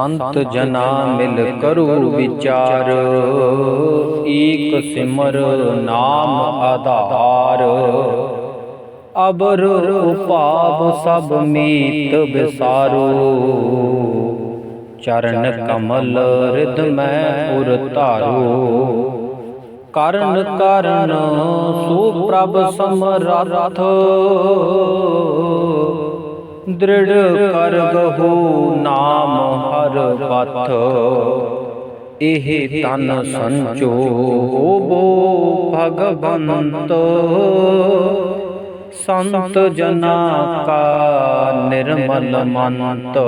ਅੰਤ ਜਨਾ ਮਿਲ ਕਰੋ ਵਿਚਾਰ। ਏਕ ਸਿਮਰ ਨਾਮ ਆਧਾਰ। ਅਬਰ ਉਪਾਵ ਸਭ ਮੀਤ ਵਿਸਾਰੋ। ਚਰਨ ਕਮਲ ਰਿਦ ਮੈਂ ਉਰ ਧਾਰੋ। ਕਰਨ ਕਰਨ ਸੋ ਪ੍ਰਭ ਸਮਰੱਥ। ਦ੍ਰਿੜ ਕਰ ਗਹੋ ਨਾਮ ਹਰ ਪਥ। ਇਹ ਤਨ ਸੰਚੋ ਬੋ ਭਗਵੰਤ। ਸੰਤ ਜਨਾ ਕਾ ਨਿਰਮਲ ਮੰਤ।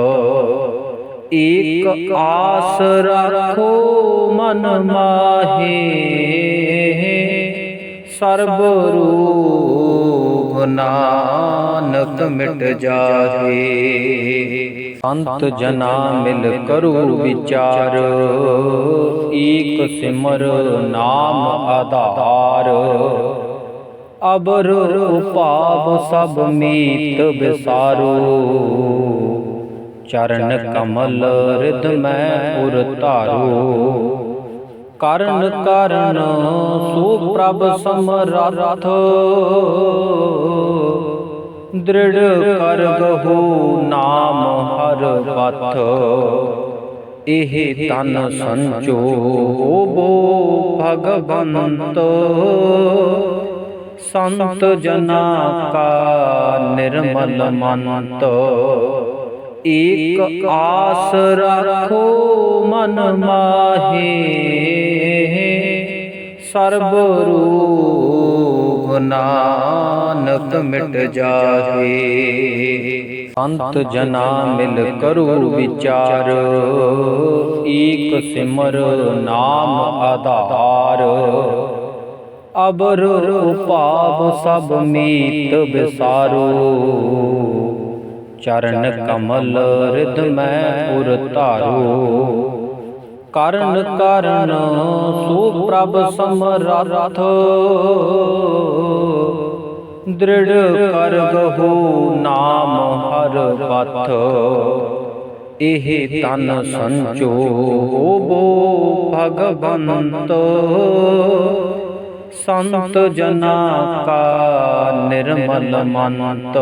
ਏਕ ਆਸ ਰੱਖੋ ਮਨ ਮਾਹੇ। ਸਰਬ ਰੂਪ ਨਾਨਕ ਮਿਟ ਜਾਏ ਅੰਤ ਜਨਾ ਮਿਲ ਕਰੋ ਵਿਚਾਰ। ਏਕ ਸਿਮਰ ਨਾਮ ਆਧਾਰ। ਅਬਰ ਉਪਾਵ ਸਭ ਮੀਤ ਵਿਸਾਰੋ। ਚਰਨ ਕਮਲ ਰਿਦ ਮੈਂ ਉਰ ਧਾਰੋ। ਕਰਨ ਕਰਨ ਸੋ ਪ੍ਰਭ ਸਮਰੱਥ। ਦ੍ਰਿੜ ਕਰ ਗਹੋ ਨਾਮ ਹਰ ਪਥ। ਇਹ ਤਨ ਸੰਚੋ ਬੋ ਭਗਵੰਤ। ਸੰਤ ਜਨਾ ਕਾ ਨਿਰਮਲ ਮਨਤ ਏਕ ਆਸ ਰੱਖੋ ਮਨ ਮਾਹੇ। ਸਰਬ ਰੂਪ ਨਾਨਕ ਮਿਟ ਜਾਏ। ਅੰਤ ਜਨਾ ਮਿਲ ਕਰੂ ਵਿਚਾਰ। ਏਕ ਸਿਮਰ ਨਾਮ ਆਧਾਰ। ਅਬਰ ਉਪਾਵ ਸਭ ਮੀਤ ਵਿਸਾਰੋ। ਚਰਨ ਕਮਲ ਰਿਦ ਮੈਂ ਉਰ ਧਾਰੋ। ਕਰਨ ਕਰਨ ਸੋ ਪ੍ਰਭ ਸਮਰੱਥ। ਦ੍ਰਿੜ ਕਰ ਗਹੋ ਨਾਮ ਹਰ ਪਥ। ਇਹ ਤਨ ਸੰਚੋ ਬੋ ਭਗਵੰਤ। ਸੰਤ ਜਨਾ ਕਾ ਨਿਰਮਲ ਮੰਤ।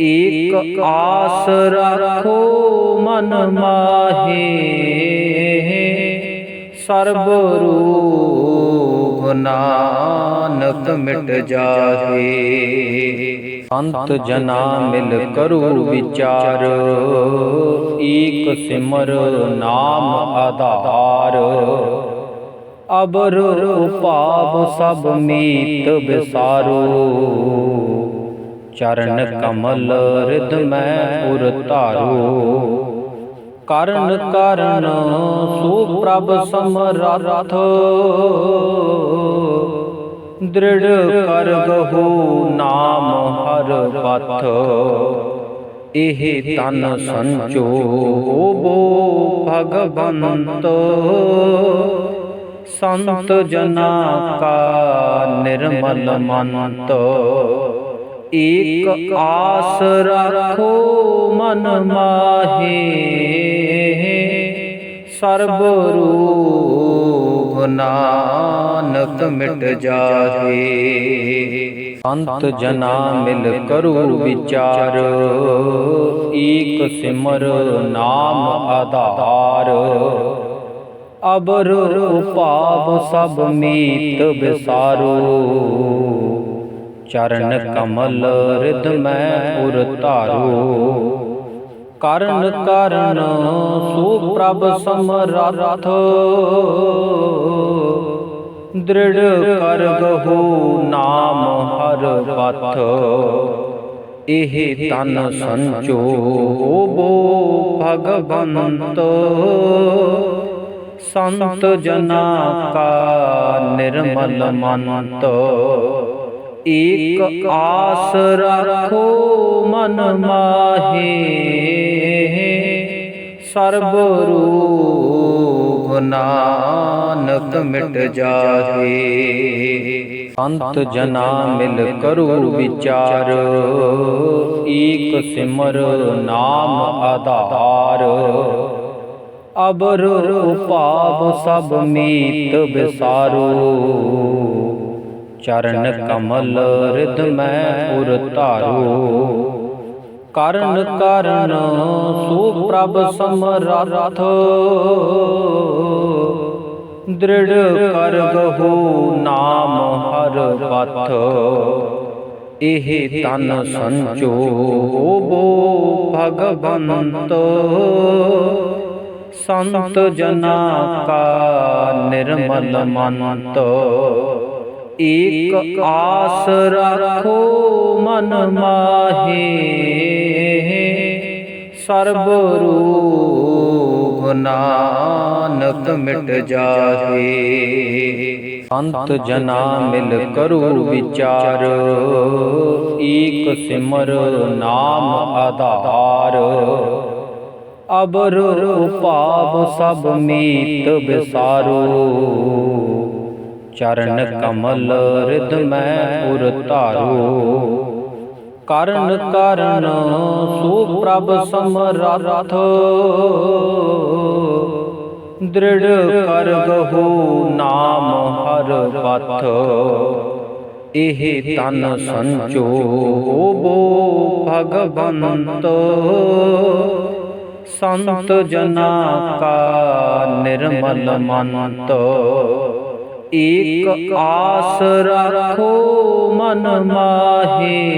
ਏਕ ਆਸ ਰੱਖੋ ਮਨ ਮਾਹੇ। ਸਰਬ ਰੂਪ ਨਾਨਕ ਮਿਟ ਜਾਏ। ਅੰਤ ਜਨਾ ਮਿਲ ਕਰੂ ਵਿਚਾਰ। ਏਕ ਸਿਮਰ ਨਾਮ ਆਧਾਰ। ਅਬਰ ਉਪਾਵ ਸਭ ਮੀਤ ਵਿਸਾਰੋ। ਚਰਨ ਕਮਲ ਰਿਦ ਮੈਂ ਉਰ ਧਾਰੋ। ਕਰਨ ਕਰਨ ਸੋ ਪ੍ਰਭ ਸਮਰੱਥ। ਦ੍ਰਿੜ ਕਰ ਗਹੋ ਨਾਮ ਹਰ ਪਥ। ਇਹ ਤਨ ਸੰਚੋ ਬੋ ਭਗਵੰਤ। ਸੰਤ ਜਨਾ ਕਾ ਨਿਰਮਲ ਮੰਤ। ਏਕ ਆਸ ਰੱਖੋ ਮਨ ਮਾਹੇ। ਸਰਬ ਰੂਪ ਨਾਨਕ ਮਿਟ ਜਾਏ ਅੰਤ ਜਨਾ ਮਿਲ ਕਰੋ ਵਿਚਾਰ। ਏਕ ਸਿਮਰ ਨਾਮ ਆਧਾਰ। ਅਬਰ ਉਪਾਵ ਸਭ ਮੀਤ ਵਿਸਾਰੋ। ਚਰਨ ਕਮਲ ਰਿਦ ਮੈਂ ਉਰ ਧਾਰੋ। ਕਰਨ ਕਰਨ ਸੋ ਪ੍ਰਭ ਸਮਰੱਥ। ਦ੍ਰਿੜ ਕਰ ਗਹੋ ਨਾਮ ਹਰ ਪਥ। ਇਹ ਤਨ ਸੰਚੋ ਬੋ ਭਗਵੰਤ। ਸੰਤ ਜਨਾ ਕਾ ਨਿਰਮਲ ਮੰਤ। ਏਕ ਆਸ ਰੱਖੋ ਮਨ ਮਾਹੇ। ਸਰਬ ਰੂਪ ਨਾਨਕ ਮਿਟ ਜਾਏ। ਅੰਤ ਜਨਾ ਮਿਲ ਕਰੁ ਵਿਚਾਰ। ਏਕ ਸਿਮਰ ਨਾਮ ਆਧਾਰ। ਅਬਰ ਉਪਾਵ ਸਭ ਮੀਤ ਵਿਸਾਰੋ। ਚਰਨ ਕਮਲ ਰਿਦ ਮੈਂ ਉਰ ਧਾਰੋ। ਕਰਨ ਕਰਨ ਸੋ ਪ੍ਰਭ ਸਮਰਥ। ਦ੍ਰਿੜ ਕਰ ਗਹੋ ਨਾਮ ਹਰ ਪਥ। ਇਹ ਤਨ ਸੰਚੋ ਬੋ ਭਗਵੰਤ। ਸੰਤ ਜਨਾ ਕਾ ਨਿਰਮਲ ਮੰਤ। ਏਕ ਆਸ ਰੱਖੋ ਮਨ ਮਾਹੀ। ਸਰਬ ਰੂਪ ਨਾਨਕ ਮਿਟ ਜਾਹੇ। ਅੰਤ ਜਨਾ ਮਿਲ ਕਰੁ ਵਿਚਾਰ। ਏਕ ਸਿਮਰ ਨਾਮ ਆਧਾਰ। ਅਬਰ ਉਪਾਵ ਸਭ ਮੀਤ ਵਿਸਾਰੋ। ਚਰਨ ਕਮਲ ਰਿਦ ਮੈਂ ਉਰ ਧਾਰੋ। ਕਰਨ ਕਰਨ ਸੋ ਪ੍ਰਭ ਸਮਰਥ। ਦ੍ਰਿੜ ਕਰ ਗਹੋ ਨਾਮ ਹਰ ਪਥ। ਇਹ ਤਨ ਸੰਚੋ। ਬੋ ਭਗਵੰਤ। ਸੰਤ ਜਨਾ ਕਾ ਨਿਰਮਲ ਮੰਤ। ਏਕ ਆਸ ਰੱਖੋ ਮਨ ਮਾਹੀ।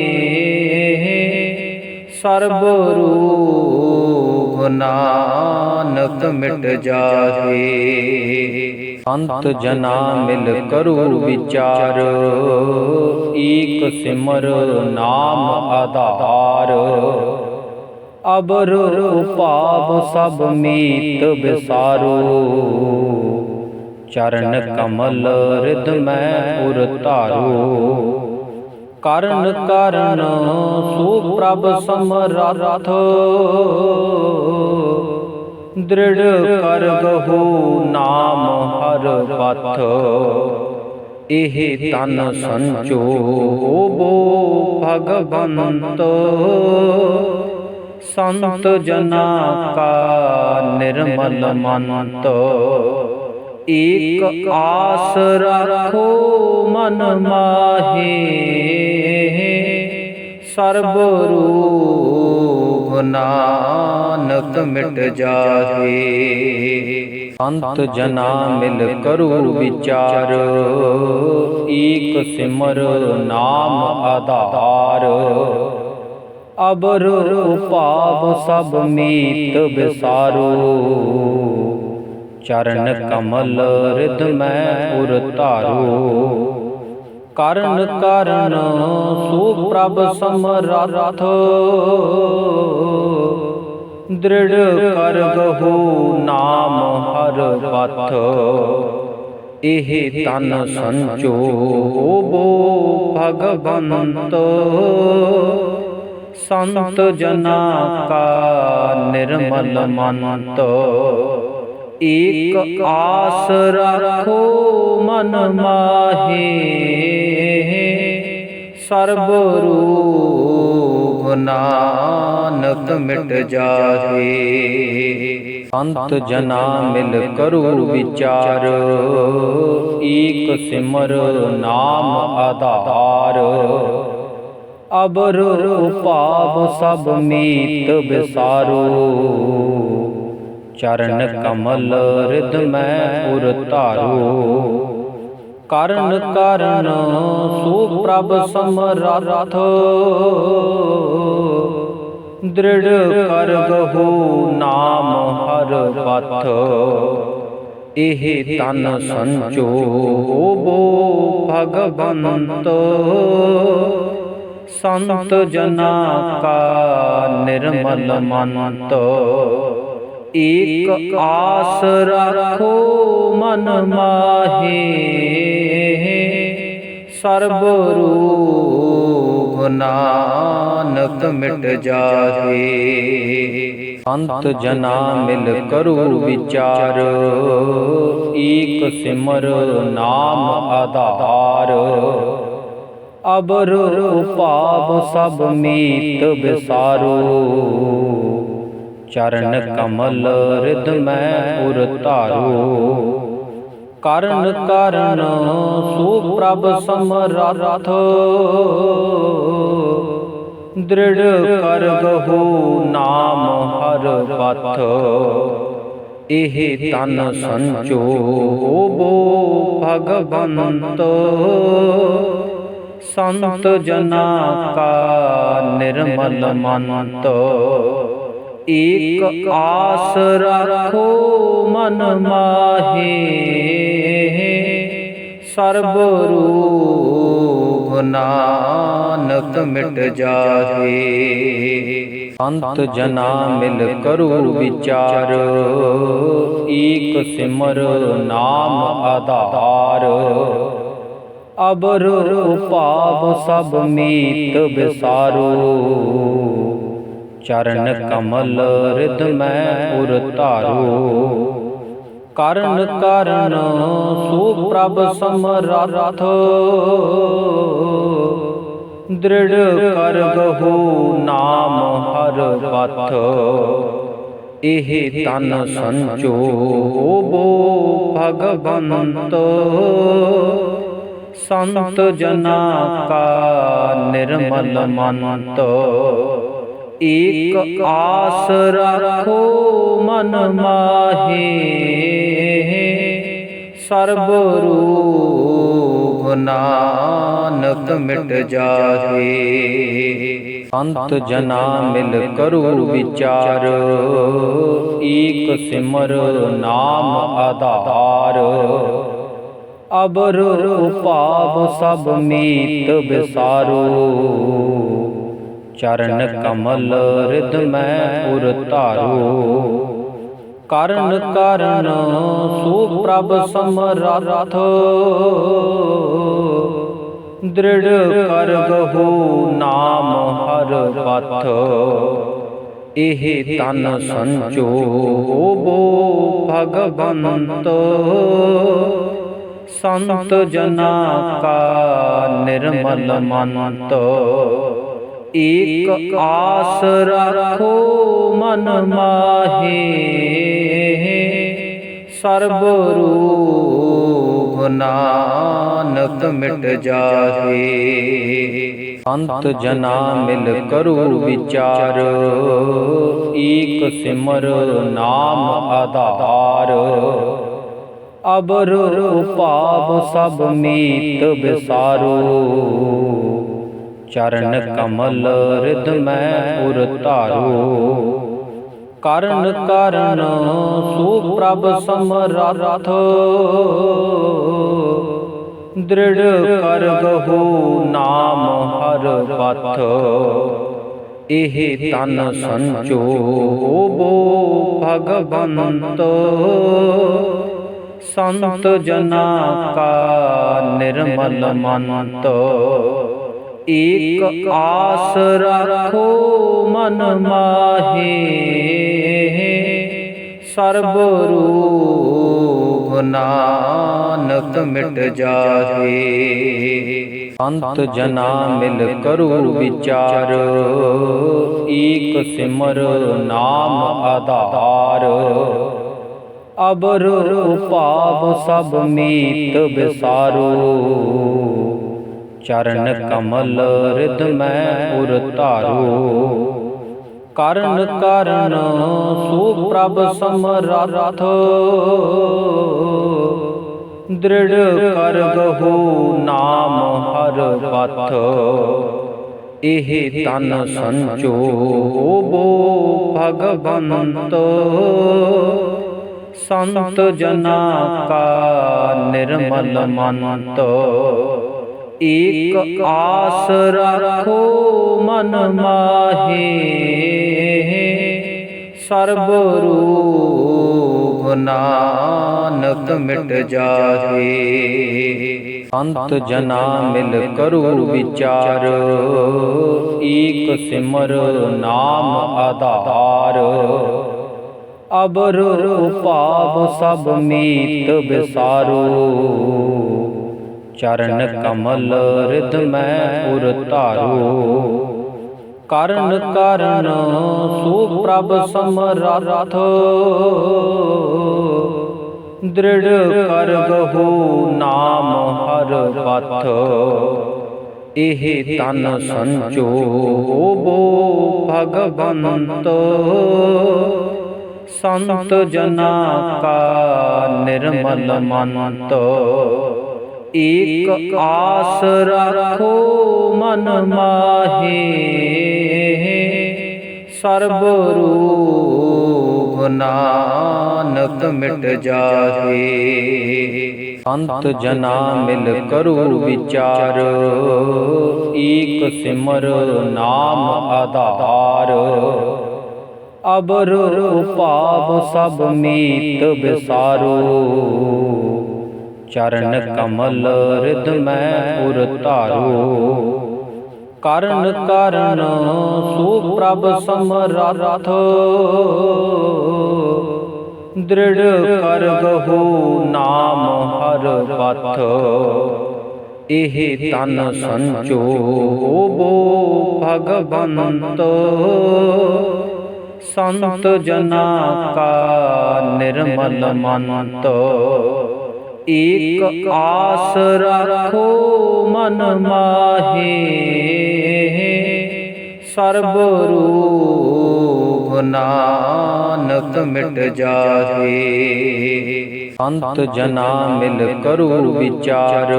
ਸਰਬ ਰੂਪ ਨਾਨਕ ਮਿਟ ਜਾਹੇ। ਅੰਤ ਜਨਾ ਮਿਲ ਕਰੁ ਵਿਚਾਰ। ਏਕ ਸਿਮਰ ਨਾਮ ਆਧਾਰ। ਅਬਰ ਉਪਾਵ ਸਭ ਮੀਤ ਵਿਸਾਰੋ। ਚਰਨ ਕਮਲ ਰਿਦ ਮੈਂ ਉਰ ਧਾਰੋ। ਕਰਨ ਕਰਨ ਸੋ ਪ੍ਰਭ ਸਮਰਥ। ਦ੍ਰਿੜ ਕਰ ਗਹੋ ਨਾਮ ਹਰ ਪਥ। ਇਹ ਤਨ ਸੰਚੋ ਬੋ ਭਗਵੰਤ। ਸੰਤ ਜਨਾ ਕਾ ਨਿਰਮਲ ਮੰਤ। ਏਕ ਆਸ ਰੱਖੋ ਮਨ ਮਾਹੀ। ਸਰਬ ਰੂਪ ਨਾਨਕ ਮਿਟ ਜਾਹੇ ਅੰਤ ਜਨਾ ਮਿਲ ਕਰੂ ਵਿਚਾਰ। ਏਕ ਸਿਮਰ ਨਾਮ ਆਧਾਰ। ਅਬਰ ਉਪਾਵ ਸਭ ਮੀਤ ਵਿਸਾਰੋ। ਚਰਨ ਕਮਲ ਰਿਦ ਮੈਂ ਉਰ ਧਾਰੋ। ਕਰਨ ਕਰਨ ਸੋ ਪ੍ਰਭ ਸਮਰਥ। ਦ੍ਰਿੜ ਕਰ ਗਹੋ ਨਾਮ ਹਰ ਪਥ। ਇਹ ਤਨ ਸੰਚੋ ਬੋ ਭਗਵੰਤ। ਸੰਤ ਜਨਾ ਕਾ ਨਿਰਮਲ ਮੰਤ। ਏਕ ਆਸ ਰੱਖੋ ਮਨ ਮਾਹੀ। ਸਰਬ ਰੂਪ ਨਾਨਕ ਮਿਟ ਜਾਹੇ ਅੰਤ ਜਨਾ ਮਿਲ ਕਰੁ ਵਿਚਾਰ। ਏਕ ਸਿਮਰ ਨਾਮ ਆਧਾਰ। ਅਬਰ ਉਪਾਵ ਸਭ ਮੀਤ ਵਿਸਾਰੋ। ਚਰਨ ਕਮਲ ਰਿਦ ਮੈਂ ਉਰ ਧਾਰੋ। ਕਰਨ ਕਰਨ ਸੋ ਪ੍ਰਭ ਸਮਰਥ। ਦ੍ਰਿੜ ਕਰ ਗਹੋ ਨਾਮ ਹਰ ਪਥ। ਇਹ ਤਨ ਸੰਚੋ ਬੋ ਭਗਵੰਤ। ਸੰਤ ਜਨਾ ਕਾ ਨਿਰਮਲ ਮੰਤ। ਏਕ ਆਸ ਰੱਖੋ ਮਨ ਮਾਹੀ। ਸਰਬ ਰੂਪ ਨਾਨਕ ਮਿਟ ਜਾਹੇ ਸੰਤ ਜਨਾ ਮਿਲ ਕਰੂ ਵਿਚਾਰ। ਏਕ ਸਿਮਰ ਨਾਮ ਆਧਾਰ। ਅਬਰ ਉਪਾਵ ਸਭ ਮੀਤ ਵਿਸਾਰੋ। ਚਰਨ ਕਮਲ ਰਿਦ ਮੈਂ ਪੁਰ ਧਾਰੋ। ਕਰਨ ਕਰਨ ਸੋ ਪ੍ਰਭ ਸਮਰੱਥ। ਦ੍ਰਿੜ ਕਰ ਗਹੋ ਨਾਮ ਹਰ ਪਥ। ਇਹ ਤਨ ਸੰਚੋ ਬੋ ਭਗਵੰਤ। ਸੰਤ ਜਨਾ ਕਾ ਨਿਰਮਲ ਮੰਤ। ਏਕ ਆਸ ਰੱਖੋ ਮਨ ਮਾਹੀ। ਸਰਬ ਰੂਪ ਨਾਨਕ ਮਿਟ ਜਾਹੇ ਸੰਤ ਜਨਾ ਮਿਲ ਕਰੂ ਵਿਚਾਰ। ਏਕ ਸਿਮਰ ਨਾਮ ਆਧਾਰ। ਅਬਰ ਉਪਾਵ ਸਭ ਮੀਤ ਵਿਸਾਰੋ। ਚਰਨ ਕਮਲ ਰਿਦ ਮੈਂ ਪੁਰ ਧਾਰੋ। ਕਰਨ ਕਰਨ ਸੋ ਪ੍ਰਭ ਸਮਰੱਥ। ਦ੍ਰਿੜ ਕਰ ਗਹੋ ਨਾਮ ਹਰ ਪਥ। ਇਹ ਤਨ ਸੰਚੋ ਬੋ ਭਗਵੰਤ। ਸੰਤ ਜਨਾ ਕਾ ਨਿਰਮਲ ਮੰਤ। ਏਕ ਆਸ ਰੱਖੋ ਮਨ ਮਾਹੀ। ਸਰਬ ਰੂਪ ਨਾਨਕ ਮਿਟ ਜਾਹੇ ਸੰਤ ਜਨਾ ਮਿਲ ਕਰੂ ਵਿਚਾਰ। ਏਕ ਸਿਮਰ ਨਾਮ ਆਧਾਰ। ਅਬਰ ਉਪਾਵ ਸਭ ਮੀਤ ਵਿਸਾਰੋ। ਚਰਨ ਕਮਲ ਰਿਦ ਮੈਂ ਪੁਰ ਧਾਰੋ। ਕਰਨ ਕਰਨ ਸੋ ਪ੍ਰਭ ਸਮਰੱਥ। ਦ੍ਰਿੜ ਕਰ ਗਹੋ ਨਾਮ ਹਰ ਪਥ। ਇਹ ਤਨ ਸੰਚੋ ਬੋ ਭਗਵੰਤ। ਸੰਤ ਜਨਾ ਕਾ ਨਿਰਮਲ ਮੰਤ। ਏਕ ਆਸ ਰੱਖੋ ਮਨ ਮਾਹੀ। ਸਰਬ ਰੂਪ ਨਾਨਕ ਮਿਟ ਜਾਹੇ। ਸੰਤ ਜਨਾ ਮਿਲ ਕਰੂ ਵਿਚਾਰ। ਏਕ ਸਿਮਰ ਨਾਮ ਆਧਾਰ। ਅਬਰ ਉਪਾਵ ਸਭ ਮੀਤ ਵਿਸਾਰੋ। ਚਰਨ ਕਮਲ ਰਿਦ ਮੈਂ ਪੁਰ ਧਾਰੋ। ਕਰਨ ਕਰਨ ਸੋ ਪ੍ਰਭ ਸਮਰੱਥ। ਦ੍ਰਿੜ ਕਰ ਗਹੋ ਨਾਮ ਹਰ ਪਥ। ਇਹ ਤਨ ਸੰਚੋ ਬੋ ਭਗਵੰਤ। ਸੰਤ ਜਨਾ ਕਾ ਨਿਰਮਲ ਮੰਤ। ਏਕ ਆਸ ਰੱਖੋ ਮਨ ਮਾਹੀ। ਸਰਬ ਰੂਪ ਨਾਨਕ ਮਿਟ ਜਾਹੇ ਸੰਤ ਜਨਾ ਮਿਲ ਕਰੂ ਵਿਚਾਰ। ਏਕ ਸਿਮਰ ਨਾਮ ਆਧਾਰ। ਅਬਰ ਉਪਾਵ ਸਭ ਮੀਤ ਵਿਸਾਰੋ। ਚਰਨ ਕਮਲ ਰਿਦ ਮੈਂ ਪੁਰ ਧਾਰੋ। ਕਰਨ ਕਰਨ ਸੋ ਪ੍ਰਭ ਸਮਰੱਥ। ਦ੍ਰਿੜ ਕਰ ਗਹੋ ਨਾਮ ਹਰ ਪਥ। ਇਹ ਤਨ ਸੰਚੋ ਬੋ ਭਗਵੰਤ। ਸੰਤ ਜਨਾ ਕਾ ਨਿਰਮਲ ਮੰਤ। ਏਕ ਆਸ ਰੱਖੋ ਮਨ ਮਾਹੀ। ਸਰਬ ਰੂਪ ਨਾਨਕ ਮਿਟ ਜਾਹੇ ਸੰਤ ਜਨਾ ਮਿਲ ਕਰੂ ਵਿਚਾਰ। ਏਕ ਸਿਮਰ ਨਾਮ ਆਧਾਰ। ਅਬਰ ਉਪਾਵ ਸਭ ਮੀਤ ਵਿਸਾਰੋ। ਚਰਨ ਕਮਲ ਰਿਧ ਮੈਂ ਉਰ ਧਾਰੋ। ਕਰਨ ਕਰਨ ਸੋ ਪ੍ਰਭ ਸਮਰਥ। ਦ੍ਰਿੜ ਕਰ ਗਹੋ ਨਾਮ ਹਰ ਪਥ। ਇਹ ਤਨ ਸੰਚੋ ਬੋ ਭਗਵੰਤ। ਸੰਤ ਜਨਾ ਕਾ ਨਿਰਮਲ ਮੰਤ। ਏਕ ਆਸ ਰੱਖੋ ਮਨ ਮਾਹੀ। ਸਰਬ ਰੂਪ ਨਾਨਕ ਮਿਟ ਜਾਏ ਸੰਤ ਜਨਾ ਮਿਲ ਕਰੋ ਵਿਚਾਰ। ਏਕ ਸਿਮਰ ਨਾਮ ਆਧਾਰ। ਅਬਰ ਉਪਾਵ ਸਭ ਮੀਤ ਵਿਸਾਰੋ। ਚਰਨ ਕਮਲ ਰਿਧ ਮੈਂ ਉਰ ਧਾਰੋ। ਕਰਨ ਕਰਨ ਸੋ ਪ੍ਰਭ ਸਮਰੱਥ। ਦ੍ਰਿੜ ਕਰ ਗਹੋ ਨਾਮ ਹਰ ਪਥ। ਇਹ ਤਨ ਸੰਚੋ ਬੋ ਭਗਵੰਤ। ਸੰਤ ਜਨਾ ਕਾ ਨਿਰਮਲ ਮੰਤ। ਏਕ ਆਸ ਰੱਖੋ ਮਨ ਮਾਹੀ। ਸਰਬ ਰੂਪ ਨਾਨਕ ਮਿਟ ਜਾਏ ਸੰਤ ਜਨਾ ਮਿਲ ਕਰੋ ਵਿਚਾਰ।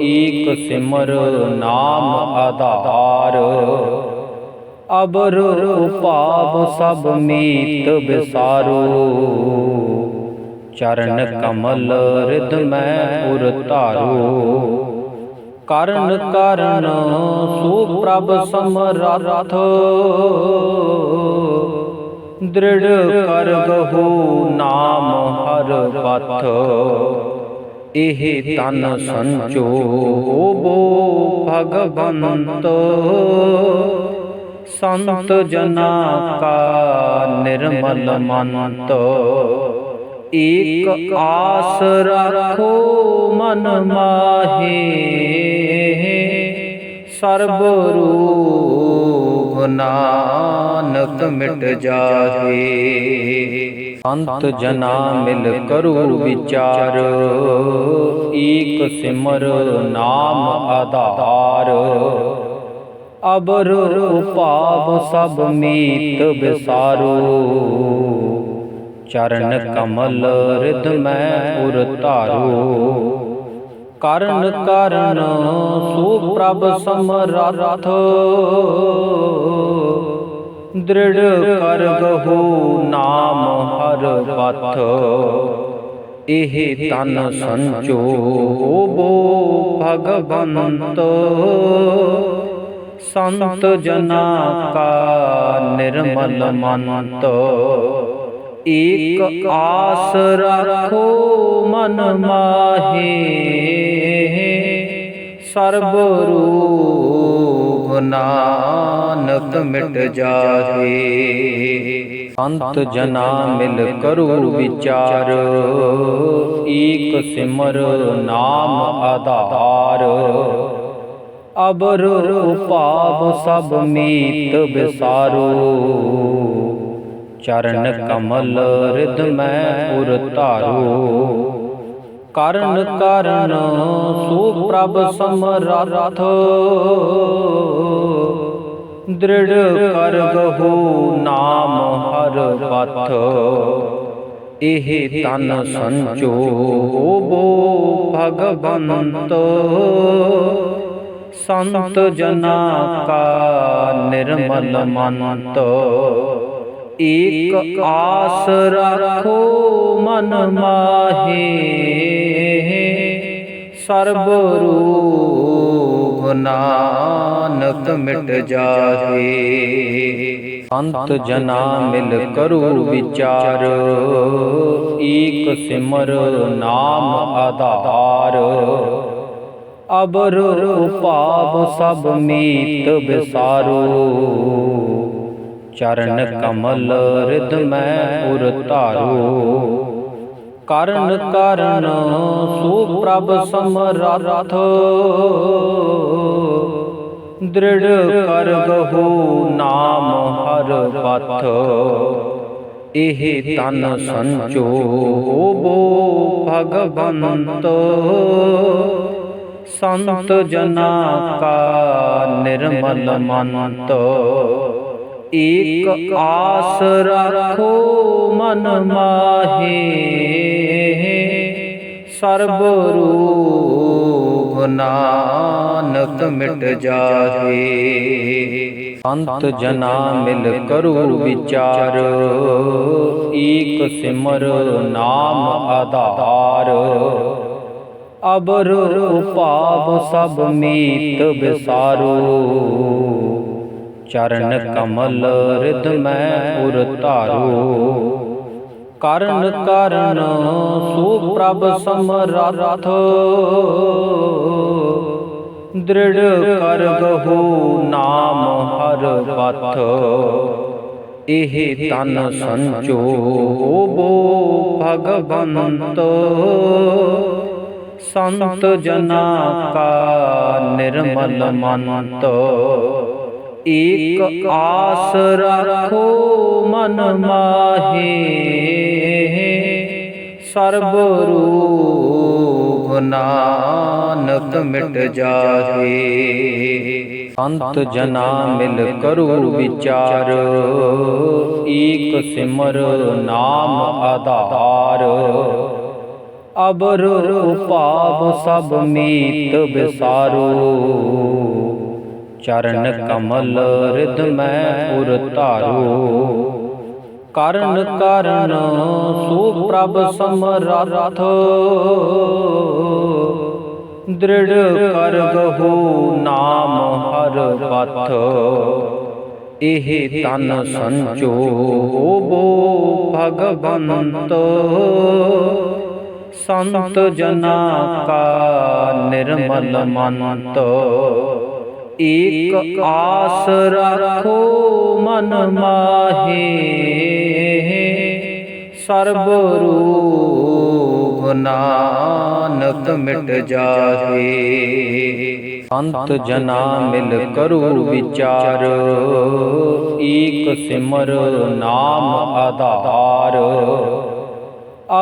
ਏਕ ਸਿਮਰ ਨਾਮ ਆਧਾਰ। ਅਬਰ ਉਪਾਵ ਸਭ ਮੀਤ ਵਿਸਾਰੋ। ਚਰਨ ਕਮਲ ਰਿਧ ਮੈਂ ਉਰ ਧਾਰੋ। ਕਰਨ ਕਰਨ ਸੋ ਪ੍ਰਭ ਸਮਰੱਥ। ਦ੍ਰਿੜ ਕਰ ਗਹੋ ਨਾਮ ਹਰ ਪਥ। ਇਹ ਤਨ ਸੰਚੋ ਬੋ ਭਗਵੰਤ। ਸੰਤ ਜਨਾ ਕਾ ਨਿਰਮਲ ਮੰਤ। ਏਕ ਆਸ ਰੱਖੋ ਮਨ ਮਾਹੀ। ਸਰਬ ਰੂਪ ਨਾਨਕ ਮਿਟ ਜਾਏ। ਸੰਤ ਜਨਾ ਮਿਲ ਕਰੋ ਵਿਚਾਰ। ਏਕ ਸਿਮਰ ਨਾਮ ਆਧਾਰ। ਅਬਰ ਉਪਾਵ ਸਭ ਮੀਤ ਵਿਸਾਰੋ। ਚਰਨ ਕਮਲ ਰਿਧ ਮੈਂ ਉਰ ਧਾਰੋ। ਕਰਨ ਕਰਨ ਸੋ ਪ੍ਰਭ ਸਮਰੱਥ। ਦ੍ਰਿੜ ਕਰ ਗਹੋ ਨਾਮ ਹਰ ਪਥ। ਇਹ ਤਨ ਸੰਚੋ ਬੋ ਭਗਵੰਤ। ਸੰਤ ਜਨਾ ਕਾ ਨਿਰਮਲ ਮੰਤ। ਏਕ ਆਸ ਰੱਖੋ ਮਨ ਮਾਹੀ। ਸਰਬ ਰੂਪ ਨਾਨਕ ਮਿਟ ਜਾਏ ਸੰਤ ਜਨਾ ਮਿਲ ਕਰੋ ਵਿਚਾਰ। ਏਕ ਸਿਮਰ ਨਾਮ ਆਧਾਰ। ਅਬਰ ਉਪਾਵ ਸਭ ਮੀਤ ਵਿਸਾਰੋ ਚਰਨ ਕਮਲ ਰਿਧ ਮੈਂ ਉਰ ਧਾਰੋ। ਕਰਨ ਕਰਨ ਸੋ ਪ੍ਰਭ ਸਮਰੱਥ। ਦ੍ਰਿੜ ਕਰ ਗਹੋ ਨਾਮ ਹਰ ਪਥ। ਇਹ ਤਨ ਸੰਚੋ ਬੋ ਭਗਵੰਤ। ਸੰਤ ਜਨਾ ਕਾ ਨਿਰਮਲ ਮੰਤ। ਏਕ ਆਸ ਰੱਖੋ ਮਨ ਮਾਹੀ। ਸਰਬ ਰੂਪ ਨਾਨਕ ਮਿਟ ਜਾਏ। ਸੰਤ ਜਨਾ ਮਿਲ ਕਰੁ ਵਿਚਾਰ। ਏਕ ਸਿਮਰ ਨਾਮ ਆਧਾਰ। ਅਬਰ ਉਪਾਵ ਸਭ ਮੀਤ ਵਿਸਾਰੋ। ਚਰਨ ਕਮਲ ਰਿਦ ਮੈਂ ਉਰ ਧਾਰੋ। ਕਰਨ ਕਰਨ ਸੋ ਪ੍ਰਭ ਸਮਰਥ। ਦ੍ਰਿੜ ਕਰ ਗਹੋ ਨਾਮ ਹਰ ਪਥ। ਇਹ ਤਨ ਸੰਚੋ ਬੋ ਭਗਵੰਤ। ਸੰਤ ਜਨਾ ਕਾ ਨਿਰਮਲ ਮੰਤ। ਏਕ ਆਸ ਰੱਖੋ ਮਨ ਮਾਹੀ। ਸਰਬ ਰੂਪ ਨਾਨਕ ਮਿਟ ਜਾਹੇ ਸੰਤ ਜਨਾ ਮਿਲ ਕਰੁ ਵਿਚਾਰ। ਏਕ ਸਿਮਰ ਨਾਮ ਆਧਾਰ। ਅਬਰ ਉਪਾਵ ਸਭ ਮੀਤ ਵਿਸਾਰੋ। ਚਰਨ ਕਮਲ ਰਿਦ ਮੈਂ ਉਰ ਧਾਰੋ। ਕਰਨ ਕਰਨ ਸੋ ਪ੍ਰਭ ਸਮਰਥ। ਦ੍ਰਿੜ ਕਰ ਗਹੋ ਨਾਮ ਹਰ ਪਥ। ਇਹ ਤਨ ਸੰਚੋ ਬੋ ਭਗਵੰਤ। ਸੰਤ ਜਨਾ ਕਾ ਨਿਰਮਲ ਮੰਤ। ਏਕ ਆਸ ਰੱਖੋ, ਮਨ ਮਾਹੀ। ਸਰਬ ਰੂਪ ਨਾਨਕ ਮਿਟ ਜਾਹੇ ਸੰਤ ਜਨਾ ਮਿਲ ਕਰੁ ਵਿਚਾਰ। ਏਕ ਸਿਮਰ ਨਾਮ ਆਧਾਰ। ਅਬਰ ਉਪਾਵ ਸਭ ਮੀਤ ਵਿਸਾਰੋ ਚਰਨ ਕਮਲ ਰਿਦ ਮੈਂ ਉਰ ਧਾਰੋ। ਕਰਨ ਕਰਨ ਸੋ ਪ੍ਰਭ ਸਮਰਥ। ਦ੍ਰਿੜ ਕਰ ਗਹੋ ਨਾਮ ਹਰ ਪਥ। ਇਹ ਤਨ ਸੰਚੋ ਬੋ ਭਗਵੰਤ। ਸੰਤ ਜਨਾ ਕਾ ਨਿਰਮਲ ਮੰਤ। ਏਕ ਆਸ ਰੱਖੋ ਮਨ ਮਾਹੀ। ਸਰਬ ਰੂਪ ਨਾਨਕ ਮਿਟ ਜਾਹੇ ਸੰਤ ਜਨਾ ਮਿਲ ਕਰੁ ਵਿਚਾਰ। ਏਕ ਸਿਮਰ ਨਾਮ ਆਧਾਰ।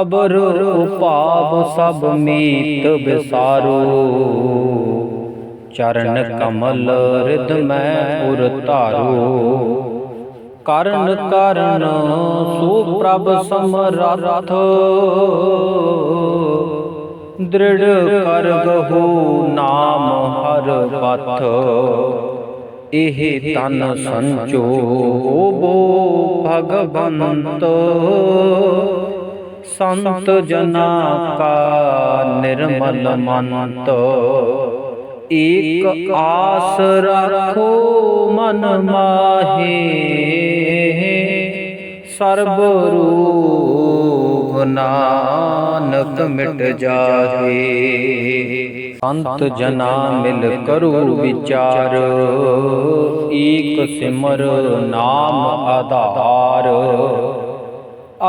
ਅਬਰ ਉਪਾਵ ਸਭ ਮੀਤ ਵਿਸਾਰੋ। ਚਰਨ ਕਮਲ ਰਿਦ ਮੈਂ ਉਰ ਧਾਰੋ। ਕਰਨ ਕਰਨ ਸੋ ਪ੍ਰਭ ਸਮਰਥ। ਦ੍ਰਿੜ ਕਰ ਗਹੋ ਨਾਮ ਹਰ ਪਥ। ਇਹ ਤਨ ਸੰਚੋ ਬੋ ਭਗਵੰਤ। ਸੰਤ ਜਨਾ ਕਾ ਨਿਰਮਲ ਮੰਤ। ਏਕ ਆਸ ਰੱਖੋ ਮਨ ਮਾਹੀ। ਸਰਬ ਰੂਪ ਨਾਨਕ ਮਿਟ ਜਾਹੇ ਸੰਤ ਜਨਾ ਮਿਲ ਕਰੁ ਵਿਚਾਰ। ਏਕ ਸਿਮਰ ਨਾਮ ਆਧਾਰ।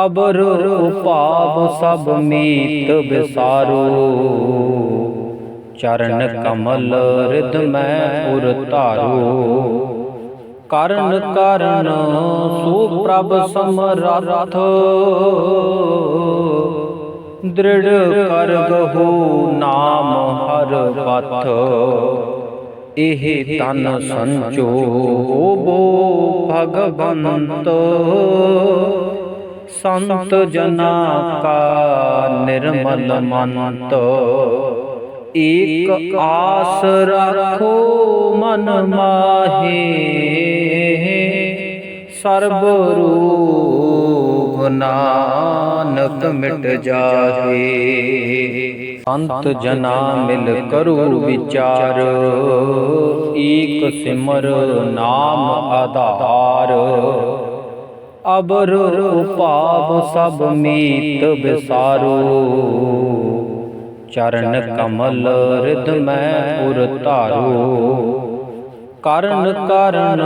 ਅਬਰ ਉਪਾਵ ਸਭ ਮੀਤ ਵਿਸਾਰੋ। ਚਰਨ ਕਮਲ ਰਿਦ ਮੈਂ ਉਰ ਧਾਰੋ। ਕਰਨ ਕਰਨ ਸੋ ਪ੍ਰਭ ਸਮਰਥ। ਦ੍ਰਿੜ ਕਰ ਗਹੋ ਨਾਮ ਹਰ ਪਥ। ਇਹ ਤਨ ਸੰਚੋ। ਬੋ ਭਗਵੰਤ। ਸੰਤ ਜਨਾ ਕਾ ਨਿਰਮਲ ਮੰਤ। ਏਕ ਆਸ ਰੱਖੋ ਮਨ ਮਾਹੀ। ਸਰਬ ਰੂਪ ਨਾਨਕ ਮਿਟ ਜਾਏ ਸੰਤ ਜਨਾ ਮਿਲ ਕਰੋ ਵਿਚਾਰ। ਏਕ ਸਿਮਰ ਨਾਮ ਆਧਾਰ। ਅਬਰ ਉਪਾਵ ਸਭ ਮੀਤ ਵਿਸਾਰੋ। ਚਰਨ ਕਮਲ ਰਿਦ ਮੈਂ ਪੁਰ ਧਾਰੋ। ਕਰਨ ਕਰਨ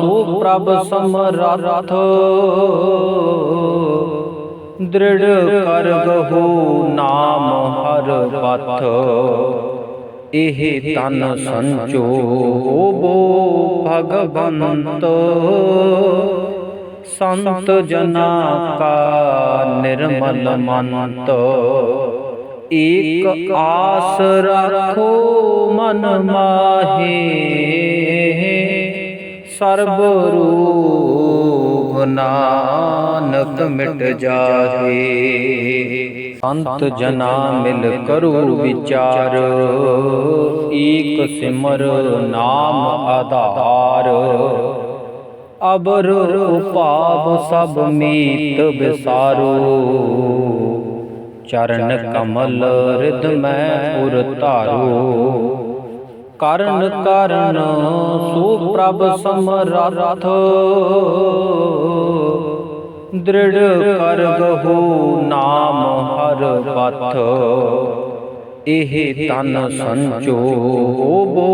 ਸੋ ਪ੍ਰਭ ਸਮਰੱਥ। ਦ੍ਰਿੜ ਕਰ ਗਹੋ ਨਾਮ ਹਰ ਪਥ। ਇਹ ਤਨ ਸੰਚੋ ਬੋ ਭਗਵੰਤ। ਸੰਤ ਜਨਾ ਕਾ ਨਿਰਮਲ ਮੰਤ। ਏਕ ਆਸ ਰੱਖੋ, ਮਨ ਮਾਹੇ। ਸਰਬ ਰੂਪ ਨਾਨਕ ਮਿਟ ਜਾਏ ਸੰਤ ਜਨਾ ਮਿਲ ਕਰੋ ਵਿਚਾਰ, ਏਕ ਸਿਮਰ ਨਾਮ ਆਧਾਰ। ਅਬਰ ਉਪਾਵ ਸਭ ਮੀਤ ਵਿਸਾਰੋ। ਚਰਨ ਕਮਲ ਰਿਦ ਮੈਂ ਪੁਰ ਧਾਰੋ। ਕਰਨ ਕਰਨ ਸੋ ਪ੍ਰਭ ਸਮਰੱਥ। ਦ੍ਰਿੜ ਕਰ ਗਹੋ ਨਾਮ ਹਰ ਪਥ। ਇਹ ਤਨ ਸੰਚੋ ਬੋ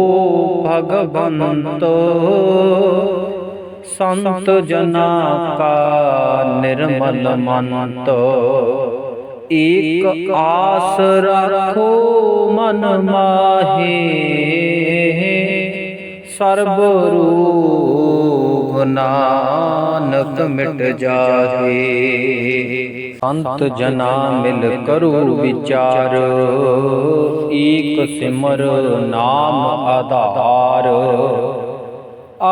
ਭਗਵੰਤ। ਸੰਤ ਜਨਾ ਕਾ ਨਿਰਮਲ ਮੰਤ। ਏਕ ਆਸ ਰੱਖੋ ਮਨ ਮਾਹੇ। ਸਰਬ ਰੂਪ ਨਾਨਕ ਮਿਟ ਜਾਏ ਸੰਤ ਜਨਾ ਮਿਲ ਕਰੋ ਵਿਚਾਰ। ਏਕ ਸਿਮਰ ਨਾਮ ਆਧਾਰ।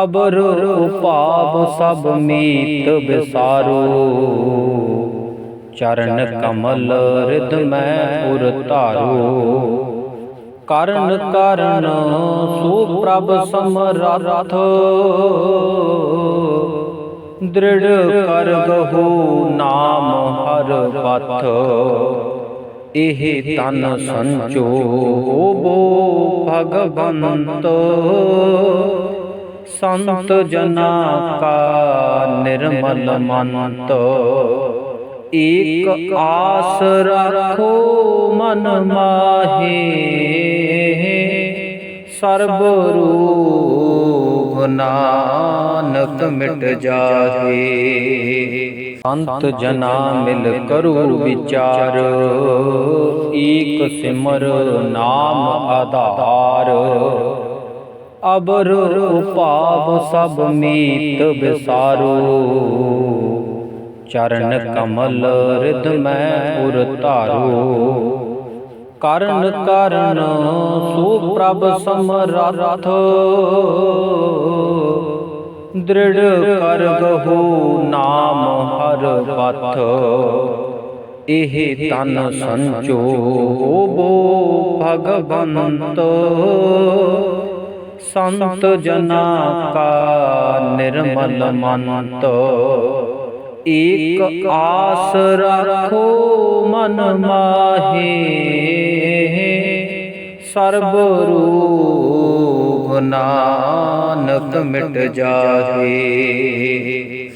ਅਬਰ ਉਪਾਵ ਸਭ ਮੀਤ ਵਿਸਾਰੋ। ਚਰਨ ਕਮਲ ਰਿਦ ਮੈਂ ਪੁਰ ਧਾਰੋ। ਕਰਨ ਕਰਨ ਸੋ ਪ੍ਰਭ ਸਮਰੱਥ। ਦ੍ਰਿੜ ਕਰ ਗਹੋ ਨਾਮ ਹਰ ਪਥ। ਇਹ ਤਨ ਸੰਚੋ। ਬੋ ਭਗਵੰਤ। ਸੰਤ ਜਨਾ ਕਾ ਨਿਰਮਲ ਮੰਤ। ਏਕ ਆਸ ਰੱਖੋ, ਮਨ ਮਾਹੇ। ਸਰਬ ਰੂਪ ਨਾਨਕ ਮਿਟ ਜਾਏ ਸੰਤ ਜਨਾ ਮਿਲ ਕਰੋ ਵਿਚਾਰ, ਏਕ ਸਿਮਰ ਨਾਮ ਆਧਾਰ। ਅਬਰ ਉਪਾਵ ਸਭ ਮੀਤ ਵਿਸਾਰੋ। ਚਰਨ ਕਮਲ ਰਿਦ ਮੈਂ ਪੁਰ ਧਾਰੋ। ਕਰਨ ਕਰਨ ਸੋ ਪ੍ਰਭ ਸਮਰਥ। ਦ੍ਰਿੜ ਕਰ ਗਹੋ ਨਾਮ ਹਰ ਪਥ। ਇਹ ਤਨ ਸੰਚੋ ਬੋ ਭਗਵੰਤ। ਸੰਤ ਜਨਾ ਕਾ ਨਿਰਮਲ ਮੰਤ। ਏਕ ਆਸ ਰੱਖੋ ਮਨ ਮਾਹੇ। ਸਰਬ ਰੂਪ ਨਾਨਕ ਮਿਟ ਜਾਏ।